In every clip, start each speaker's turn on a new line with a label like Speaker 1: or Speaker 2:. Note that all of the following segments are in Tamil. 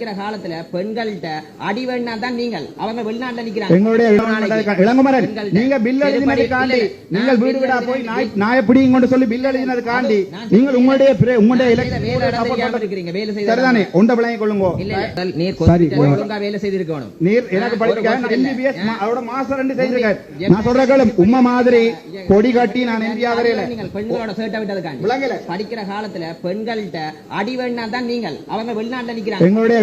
Speaker 1: படிக்கிற காலத்துல பெண்கள்கிட்ட அடி வேணா தான் நீங்கள். அவங்க வெளிநாட்டுல நிக்கிறாங்க.
Speaker 2: எங்களுடைய இளங்குமரன் நீங்க பில் எழுதினதுக்காண்டி
Speaker 1: இல்ல, இல்ல,
Speaker 2: நீங்கள் வீடு வீடா போய் நாய் நாயை பிடிங்க கொண்டு சொல்லி பில் எழுதினதுக்காண்டி
Speaker 1: நான்
Speaker 2: நீங்கள் உங்களுடைய உங்களுடைய
Speaker 1: இருக்கிறீங்க, வேலை செய்த
Speaker 2: சரிதானே? உண்ட விளங்கிக் கொள்ளுங்க.
Speaker 1: நீர் ஒழுங்கா வேலை செய்திருக்கணும்.
Speaker 2: நீர் எனக்கு படிக்க. எம்பிபிஎஸ். அதோட மாசம் ரெண்டு செய்திருக்கேன்.
Speaker 1: எம்-
Speaker 2: நான் சொல்ற கேளு உம்மை மாதிரி கொடி கட்டி நான் எம்பி ஆகறையில
Speaker 1: நீங்கள் பெண்களோட சேட்டை விட்டதுக்காண்டி
Speaker 2: விளங்கல.
Speaker 1: படிக்கிற காலத்துல பெண்கள்கிட்ட அடி வேணா தான் நீங்கள். அவங்க வெளிநாட்டுல நிக்கிறாங்க.
Speaker 2: எங்களுடைய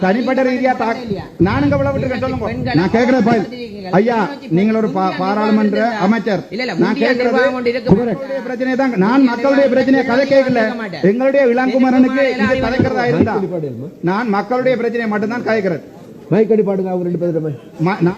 Speaker 2: தனிப்பட்ட ரீதியா தாக் நானுங்க விட்டுருக்கேன் சொல்லுங்க. நான் கேட்கிறேன் பாய். ஐயா நீங்கள் ஒரு பா- பாராளுமன்ற அமைச்சர். நான் கேட்கிறது பிரச்சனை தான். நான் மக்களுடைய பிரச்சனையை கதை கேட்கல எங்களுடைய இளங்குமரனுக்கு இது கதைக்கிறதா இருந்தா நான் மக்களுடைய பிரச்சனையை மட்டும்தான் கதைக்கிறேன்
Speaker 3: மைக் அடி பாடுங்க அவங்க ரெண்டு பேரும்.
Speaker 2: நான்